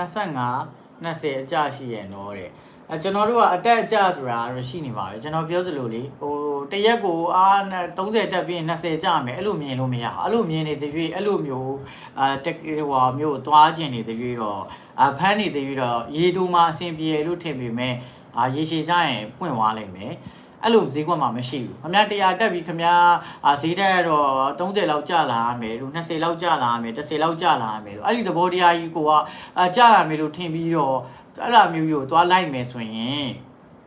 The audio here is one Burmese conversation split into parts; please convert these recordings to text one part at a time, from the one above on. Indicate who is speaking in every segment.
Speaker 1: 25 20အကြရှိရနော်တဲ့အဲကျွန်တော်တို့ကအတက်အကြဆိုတာတော့ရှိနေပါပဲကျွန်တော်ပြောသလိုလေဟိုတရက်ကိုအာ30တက်ပြီးရင်20ကြမယ်အဲ့လိုမြင်လို့မရဘူးအဲ့လိုမြင်နေတဲ့တွေ့အဲ့လိုမျိုးအာတက်ဟိုဟာမျိုးသွားကျင်နေတဲ့တွေ့တော့အာဖမ်းနေတဲ့တွေ့တော့ရေတူမှာအဆင်ပြေလို့ထင်ပေမဲ့အာရေရှည်ကြရင်ပွင့်သွားလိမ့်မယ် အဲ့လိုဈေးကွက်မှာမရှိဘူးခမရ100တက်ပြီးခမရအာဈေးတက်တော့30လောက်ကျလာရမယ်လို့20လောက်ကျလာရမယ်10လောက်ကျလာရမယ်လို့အဲ့ဒီသဘောတရားကြီးကိုကအာကျလာမယ်လို့ထင်ပြီးတော့အဲ့လိုမျိုးကိုသွားလိုက်မယ်ဆိုရင်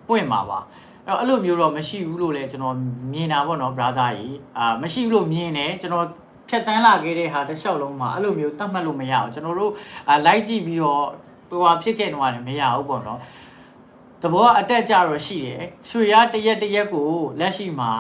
Speaker 1: ပွင့်မှာပါအဲ့တော့အဲ့လိုမျိုးတော့မရှိဘူးလို့လည်းကျွန်တော်မြင်တာပေါ့နော် brother ကြီးအာမရှိဘူးလို့မြင်တယ်ကျွန်တော်ဖြတ်တန်းလာခဲ့တဲ့ဟာတစ်လျှောက်လုံးမှာအဲ့လိုမျိုးတတ်မှတ်လို့မရအောင်ကျွန်တော်တို့အာလိုက်ကြည့်ပြီးတော့ဟိုဟာဖြစ်ခဲ့တော့လည်းမရဘူးပေါ့နော် သဘောကအတက်ကြတော့ရှိတယ်ရွှေရတရက်တရက်ကိုလက်ရှိမှာ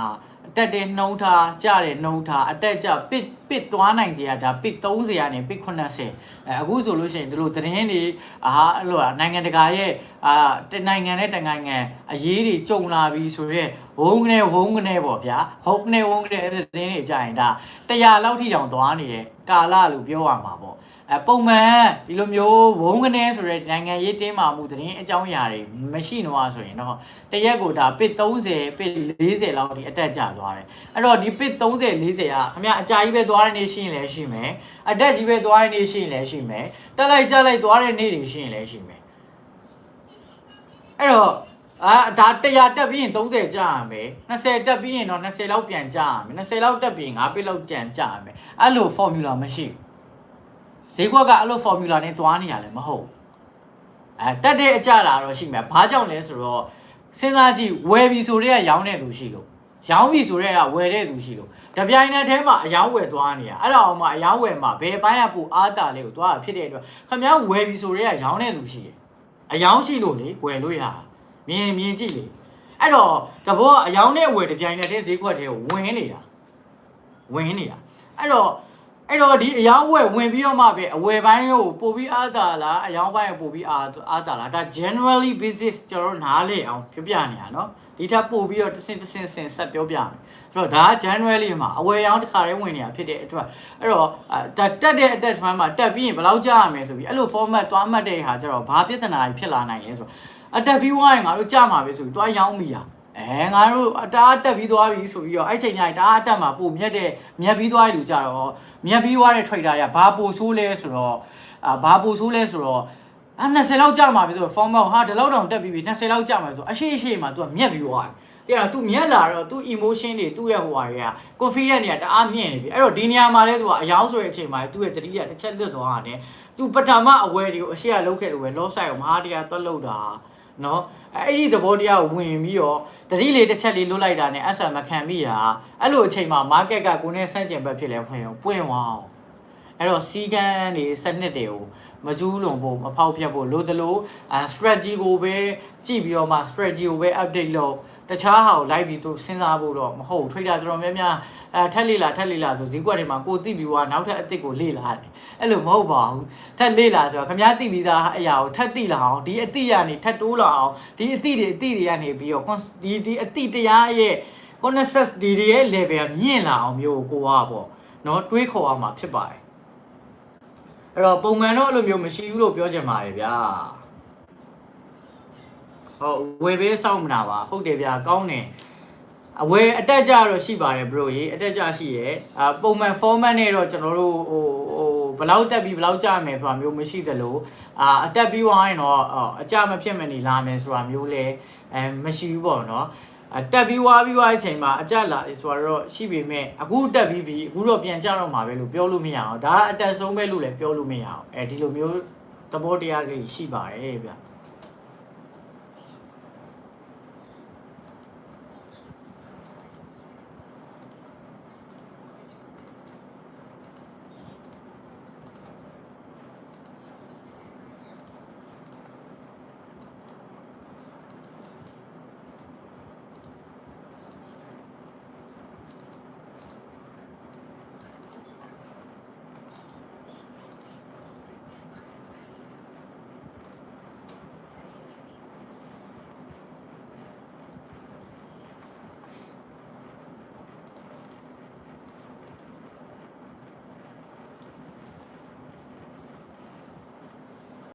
Speaker 1: အတက်တဲ့နှုံးထားကြတဲ့နှုံးထားအတက်ကြပစ်ပစ်သွားနိုင်ကြတာပစ်30ကနေပစ်80အဲအခုဆိုလို့ရှိရင်ဒီလိုသတင်းတွေအာအဲ့လိုနိုင်ငံတကာရဲ့အာတနိုင်ငံနဲ့တနိုင်ငံအရေးတွေကြုံလာပြီဆိုရက်ဝုန်းကနေဝုန်းကနေပေါ့ဗျာဟုတ်ကနေဝုန်းကနေတဲ့သတင်းတွေကြာရင်ဒါ100လောက်ထိတောင်သွားနေတဲ့ကာလလို့ပြောရမှာပေါ့ အပုံမှန်ဒီလိုမျိုးဝုန်းကနေဆိုတဲ့နိုင်ငံရေးတင်းမာမှုသတင်းအကြောင်းအရာတွေမရှိတော့ဆိုရင်တော့တရက်ကိုဒါပစ်30ပစ်40လောက်ဒီအတက်ကျသွားတယ်အဲ့တော့ဒီပစ်30 40ကခင်ဗျအကြာကြီးပဲသွားတဲ့နေ့ရှိရင်လည်းရှိမယ်အတက်ကြီးပဲသွားတဲ့နေ့ရှိရင်လည်းရှိမယ်တက်လိုက်ကြလိုက်သွားတဲ့နေ့တွေရှိရင်လည်းရှိမယ်အဲ့တော့အာဒါ100တက်ပြီးရင်30ကျရမယ်20တက်ပြီးရင်တော့20လောက်ပြန်ကျရမယ်20လောက်တက်ပြီးရင်5ပစ်လောက်ကြံကျရမယ်အဲ့လို formula မရှိဘူး ဈေးကွက်ကအဲ့လို formula နဲ့တွားနေရလဲမဟုတ်အဲတက်တဲ့အကြလာတော့ရှိမှာဘာကြောင့်လဲဆိုတော့စဉ်းစားကြည့်ဝယ်ပြီဆိုတော့ရောင်းတဲ့သူရှိလို့ရောင်းပြီဆိုတော့ဝယ်တဲ့သူရှိလို့တပြိုင်နက်တည်းမှာအယောင်းဝယ်သွားနေရအဲ့ဒါအောင်မှအယောင်းဝယ်မှာဘယ်ပိုင်းကပူအားတာလေးကိုသွားတာဖြစ်တဲ့အတွက်ခမ ्या ဝယ်ပြီဆိုတော့ရောင်းတဲ့သူရှိတယ်အယောင်းရှိလို့လေဝယ်လို့ရမြင်မြင်ကြည့်လေအဲ့တော့တဘောအယောင်းနဲ့ဝယ်တပြိုင်နက်တည်းဈေးကွက်ထဲကိုဝင်နေတာဝင်နေတာအဲ့တော့ အဲ့တော့ဒီအယောင်းဝယ်ဝင်ပြီးတော့မှပဲအဝယ်ပိုင်းကိုပို့ပြီးအားတာလားအယောင်းပိုင်းကိုပို့ပြီးအားအားတာလားဒါ generally basis ကျွန်တော်တို့နားလေအောင်ပြောပြနေရနော်ဒီထက်ပို့ပြီးတော့တစ်စင်တစ်စင်စင်ဆက်ပြောပြမယ်ဆိုတော့ဒါက generally မှာအဝယ်ရောင်းတစ်ခါတည်းဝင်နေတာဖြစ်တဲ့အတွက်အဲ့တော့ဒါတက်တဲ့အတက် trend မှာတက်ပြီးရင်ဘယ်လောက်ကြာရမယ်ဆိုပြီးအဲ့လို format တွားမှတ်တဲ့ဟာကျတော့ဘာပြဿနာကြီးဖြစ်လာနိုင်လဲဆိုတော့အတက်ပြီးွားရင်ငါတို့ကြာမှာပဲဆိုပြီးတွားရောင်းမိတာ အဲငါတို့အတားတက်ပြီးသွားပြီဆိုပြီးတော့အဲ့ချိန်ကျရင်တအားတက်မှာပိုမြက်တဲ့မြက်ပြီးသွားတဲ့လူကြတော့မြက်ပြီးသွားတဲ့ trader တွေကဘာပိုဆိုးလဲဆိုတော့အာဘာပိုဆိုးလဲဆိုတော့အာ20လောက်ကြာမှာပြီဆိုတော့ form ဟာဒီလောက်တောင်တက်ပြီးပြီ20လောက်ကြာမှာဆိုအရှိအရှိမှာ तू ကမြက်ပြီးသွားတယ်တဲ့က तू မြက်လာတော့ तू emotion တွေသူ့ရဲ့ဟိုဟာတွေက confidence တွေကတအားမြင့်နေပြီအဲ့တော့ဒီနေရာမှာလဲ तू ကအယောင်းဆိုတဲ့အချိန်မှာ तू ရဲ့တတိယတစ်ချက်လွတ်သွားတာ ਨੇ तू ပထမအဝယ်တွေကိုအရှိကလောက်ခဲ့လို့ပဲ loss side ကိုမဟာတရားသွက်လောက်တာ နော်အဲ့ဒီသဘောတရားကိုဝင်ပြီးတော့တတိလေးတစ်ချက်လေးလွတ်လိုက်တာ ਨੇ အဆန်မခံမိတာအဲ့လိုအချိန်မှာ market ကကိုနဲ့ဆန့်ကျင်ဘက်ဖြစ်လဲဖွင့်အောင်ပွင့်သွားအောင်အဲ့တော့စီကန်းတွေစနစ်တွေကိုမကျူးလွန်ဖို့မဖောက်ဖျက်ဖို့လို့တလို့အာ strategy ကိုပဲကြည့်ပြီးတော့မှ strategy ကိုပဲ update လုပ် တခြားဟာကိုလိုက်ပြီးသူစဉ်းစားဖို့တော့မဟုတ် trader တော်တော်များများအဲထက်လေလာထက်လေလာဆိုဈေးကွက်တွေမှာကိုသိပြီးွားနောက်ထပ်အစ်စ်ကိုလေ့လာတယ်အဲ့လိုမဟုတ်ပါဘူးထက်လေ့လာဆိုတော့ခမားသိပြီးသားအရာကိုထက်သိလာအောင်ဒီအသိရနေထက်တိုးလာအောင်ဒီအသိတွေအသိတွေကနေပြီးတော့ cons- ဒီဒီအသိတရားရဲ့ consensus ဒီတွေရဲ့ level ကမြင့်လာအောင်မျိုးကိုကိုကပေါ့နော်တွေးခေါ်အောင်မှာဖြစ်ပါတယ်အဲ့တော့ပုံမှန်တော့အဲ့လိုမျိုးမရှိဘူးလို့ပြောချင်ပါတယ်ဗျာ ဟောဝယ်ပေးစောင့်မနာပါဟုတ်တယ်ဗျာကောင်းတယ်အဝယ်အတက်ကြတော့ရှိပါတယ် bro ရေအတက်ကြရှိရယ်အာပုံမှန် format နဲ့တော့ကျွန်တော်တို့ဟိုဟိုဘယ်လောက်တက်ပြီးဘယ်လောက်ကြမယ်ဆိုတာမျိုးမရှိသလိုအာအတက်ပြီးသွားရင်တော့အော်အကြမဖြစ်မနေလာမယ်ဆိုတာမျိုးလည်းအဲမရှိဘူးပေါ့နော်အတက်ပြီးွားပြီးွားတဲ့အချိန်မှာအကြလာတယ်ဆိုတော့ရှိပေမဲ့အခုတက်ပြီးပြီအခုတော့ပြန်ကြတော့မှာပဲလို့ပြောလို့မရအောင်ဒါကအတက်ဆုံးပဲလို့လည်းပြောလို့မရအောင်အဲဒီလိုမျိုးသဘောတရားလေးရှိပါတယ်ဗျ